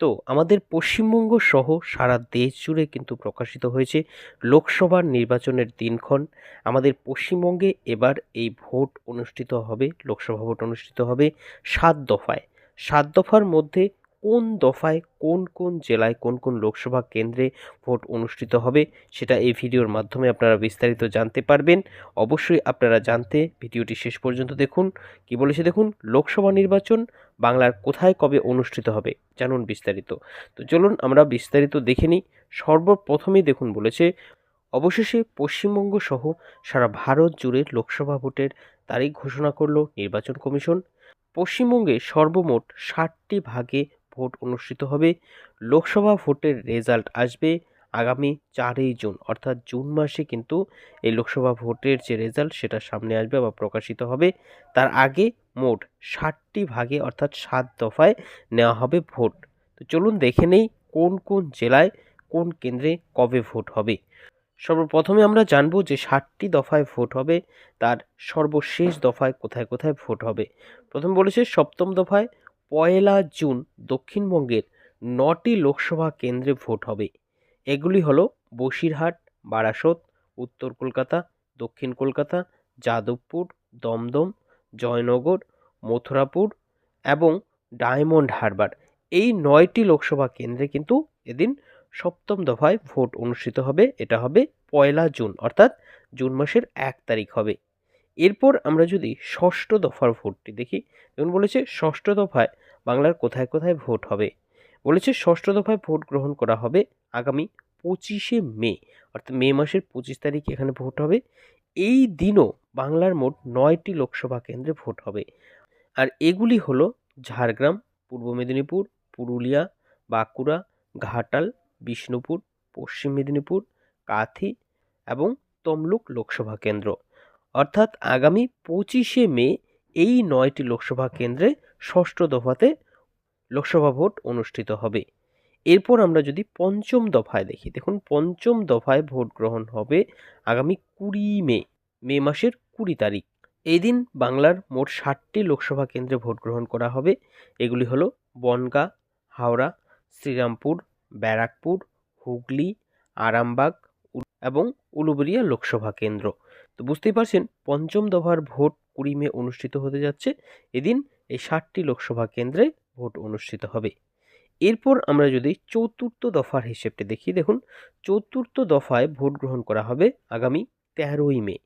তো আমাদের পশ্চিমবঙ্গ সহ সারা দেশ জুড়ে কিন্তু প্রকাশিত হয়েছে লোকসভার নির্বাচনের দিনক্ষণ। আমাদের পশ্চিমবঙ্গে এবার এই ভোট অনুষ্ঠিত হবে, লোকসভা ভোট অনুষ্ঠিত হবে সাত দফায়। সাত দফার মধ্যে কোন দফায় কোন কোন জেলায় কোন কোন লোকসভা কেন্দ্রে ভোট অনুষ্ঠিত হবে সেটা এই ভিডিওর মাধ্যমে আপনারা বিস্তারিত জানতে পারবেন। অবশ্যই আপনারা জানতে ভিডিওটি শেষ পর্যন্ত দেখুন। কি বলেছে দেখুন? লোকসভা নির্বাচন বাংলার কোথায় কবে অনুষ্ঠিত হবে? জানুন বিস্তারিত। তো চলুন আমরা বিস্তারিত দেখে নিই। সর্বপ্রথমেই দেখুন বলেছে, অবশেষে পশ্চিমবঙ্গ সহ সারা ভারত জুড়ে লোকসভা ভোটের তারিখ ঘোষণা করল নির্বাচন কমিশন। পশ্চিমবঙ্গে সর্বমোট ষাটটি ভাগে ভোট অনুষ্ঠিত হবে। লোকসভা ভোটের রেজাল্ট আসবে আগামী চারই জুন, অর্থাৎ জুন মাসে কিন্তু এই লোকসভা ভোটের যে রেজাল্ট সেটা সামনে আসবে বা প্রকাশিত হবে। তার আগে মোট ষাটটি ভাগে, অর্থাৎ সাত দফায় নেওয়া হবে ভোট। তো চলুন দেখে নেই কোন কোন জেলায় কোন কেন্দ্রে কবে ভোট হবে। সর্বপ্রথমে আমরা জানব যে ষাটটি দফায় ভোট হবে, তার সর্বশেষ দফায় কোথায় কোথায় ভোট হবে। প্রথম বলেছে সপ্তম দফায় পয়লা জুন দক্ষিণবঙ্গের নটি লোকসভা কেন্দ্রে ভোট হবে। এগুলি হলো বসিরহাট, বারাসত, উত্তর কলকাতা, দক্ষিণ কলকাতা, যাদবপুর, দমদম, জয়নগর, মথুরাপুর এবং ডায়মন্ড হারবার। এই নয়টি লোকসভা কেন্দ্রে কিন্তু এদিন সপ্তম দফায় ভোট অনুষ্ঠিত হবে। এটা হবে পয়লা জুন, অর্থাৎ জুন মাসের এক তারিখ হবে। এরপর আমরা যদি ষষ্ঠ দফার ভোটটি দেখি, যেমন বলেছে ষষ্ঠ দফায় বাংলার কোথায় কোথায় ভোট হবে? বলেছে ষষ্ঠ দফায় ভোট গ্রহণ করা হবে আগামী পঁচিশে মে, অর্থাৎ মে মাসের পঁচিশ তারিখ এখানে ভোট হবে। এই দিনও বাংলার মোট নয়টি লোকসভা কেন্দ্রে ভোট হবে। আর এগুলি হলো ঝাড়গ্রাম, পূর্ব মেদিনীপুর, পুরুলিয়া, বাঁকুড়া, ঘাটাল, বিষ্ণুপুর, পশ্চিম মেদিনীপুর, কাথি এবং তমলুক লোকসভা কেন্দ্র। অর্থাৎ আগামী পঁচিশে মে এই নয়টি লোকসভা কেন্দ্রে ষষ্ঠ দফাতে লোকসভা ভোট অনুষ্ঠিত হবে। এরপর আমরা যদি পঞ্চম দফায় দেখি, দেখুন পঞ্চম দফায় ভোট গ্রহণ হবে আগামী কুড়ি মে মে মাসের কুড়ি তারিখ। এই দিন বাংলার মোট ষাটটি লোকসভা কেন্দ্রে ভোট গ্রহণ করা হবে। এগুলি হলো বনগাঁ, হাওড়া, শ্রীরামপুর, ব্যারাকপুর, হুগলি, আরামবাগ এবং উলুবেড়িয়া লোকসভা কেন্দ্র। তো বুঝতেই পারছেন, পঞ্চম দফার ভোট কুড়ি মে অনুষ্ঠিত হতে যাচ্ছে। এদিন এই ষাটটি লোকসভা কেন্দ্রে ভোট অনুষ্ঠিত হবে। এরপর আমরা যদি চতুর্থ দফার হিসেবটি দেখি, দেখুন, চতুর্থ দফায় ভোট গ্রহণ করা হবে আগামী তেরোই মে।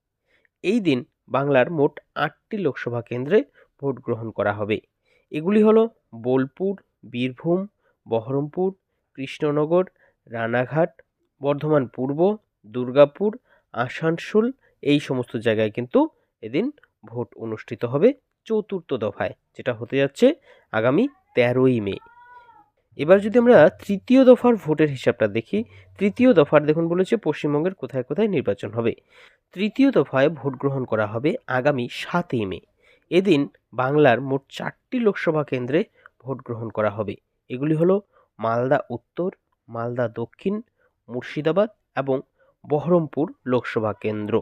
এই দিন বাংলার মোট আটটি লোকসভা কেন্দ্রে ভোট গ্রহণ করা হবে। এগুলি হলো বোলপুর, বীরভূম, বহরমপুর, কৃষ্ণনগর, রানাঘাট, বর্ধমান পূর্ব, দুর্গাপুর, আসানসোল এই সমস্ত জায়গায় কিন্তু এদিন ভোট অনুষ্ঠিত হবে চতুর্থ দফায়, যেটা হতে যাচ্ছে আগামী তেরোই মে। এবার যদি আমরা তৃতীয় দফার ভোটের হিসাবটা দেখি, তৃতীয় দফার দেখুন বলেছে পশ্চিমবঙ্গের কোথায় কোথায় নির্বাচন হবে। তৃতীয় দফায় ভোট গ্রহণ করা হবে আগামী সাতই মে। এদিন বাংলার মোট চারটি লোকসভা কেন্দ্রে ভোট গ্রহণ করা হবে। এগুলি হলো মালদা উত্তর, মালদা দক্ষিণ, মুর্শিদাবাদ এবং বহরমপুর লোকসভা কেন্দ্র।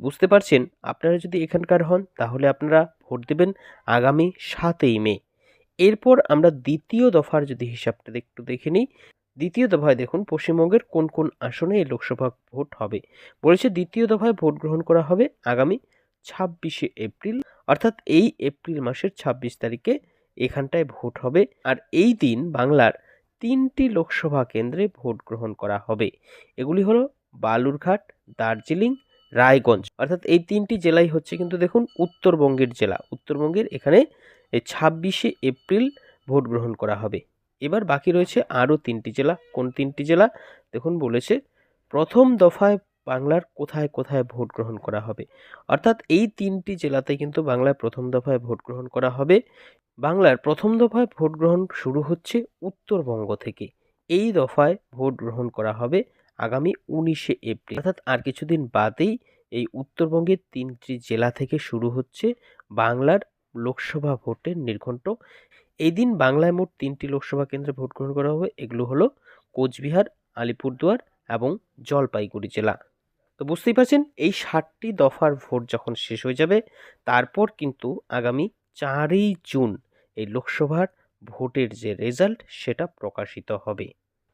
বুঝতে পারছেন? আপনারা যদি এখানকার হন, তাহলে আপনারা ভোট দেবেন আগামী সাতই মে। এরপর আমরা দ্বিতীয় দফার যদি হিসাবটা একটু দেখে নিই। দ্বিতীয় দফায় দেখুন, পশ্চিমবঙ্গের কোন কোন আসনে এই লোকসভা ভোট হবে। বলেছে দ্বিতীয় দফায় ভোট গ্রহণ করা হবে আগামী ছাব্বিশে এপ্রিল, অর্থাৎ এই এপ্রিল মাসের ছাব্বিশ তারিখে এখানটায় ভোট হবে। আর এই দিন বাংলার তিনটি লোকসভা কেন্দ্রে ভোট গ্রহণ করা হবে। এগুলি হলো বালুরঘাট, দার্জিলিং, রায়গঞ্জ। অর্থাৎ এই তিনটি জেলাই হচ্ছে কিন্তু দেখুন উত্তরবঙ্গের জেলা। উত্তরবঙ্গের এখানে ছাব্বিশে এপ্রিল ভোট গ্রহণ করা হবে। এবার বাকি রয়েছে আরও তিনটি জেলা। কোন তিনটি জেলা? দেখুন বলেছে প্রথম দফায় বাংলার কোথায় কোথায় ভোট গ্রহণ করা হবে। অর্থাৎ এই তিনটি জেলাতে কিন্তু বাংলায় প্রথম দফায় ভোট গ্রহণ করা হবে। বাংলার প্রথম দফায় ভোট গ্রহণ শুরু হচ্ছে উত্তরবঙ্গ থেকে। এই দফায় ভোট গ্রহণ করা হবে আগামী উনিশে এপ্রিল। অর্থাৎ আর কিছুদিন বাদেই এই উত্তরবঙ্গের তিনটি জেলা থেকে শুরু হচ্ছে বাংলার লোকসভা ভোটের নির্ঘণ্ট। এই দিন বাংলায় মোট তিনটি লোকসভা কেন্দ্রে ভোট গ্রহণ করা হবে। এগুলো হলো কোচবিহার, আলিপুরদুয়ার এবং জলপাইগুড়ি জেলা। তো বুঝতেই পারছেন, এই ষাটটি দফার ভোট যখন শেষ হয়ে যাবে, তারপর কিন্তু আগামী চারই জুন এই লোকসভার ভোটের যে রেজাল্ট, সেটা প্রকাশিত হবে।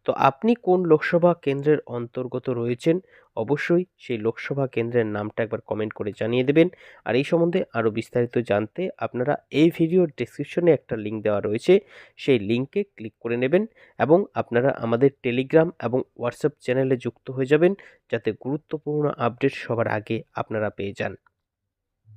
তো আপনি কোন লোকসভা কেন্দ্রের অন্তর্গত রয়েছেন? অবশ্যই সেই লোকসভা কেন্দ্রের নামটা একবার কমেন্ট করে জানিয়ে দেবেন। আর এই সম্বন্ধে আরও বিস্তারিত জানতে আপনারা এই ভিডিওর ডেসক্রিপশনে একটা লিঙ্ক দেওয়া রয়েছে। সেই লিঙ্কে ক্লিক করে নেবেন এবং আপনারা আমাদের টেলিগ্রাম এবং হোয়াটসঅ্যাপ চ্যানেলে যুক্ত হয়ে যাবেন। যাতে গুরুত্বপূর্ণ আপডেট সবার আগে আপনারা পেয়ে যান।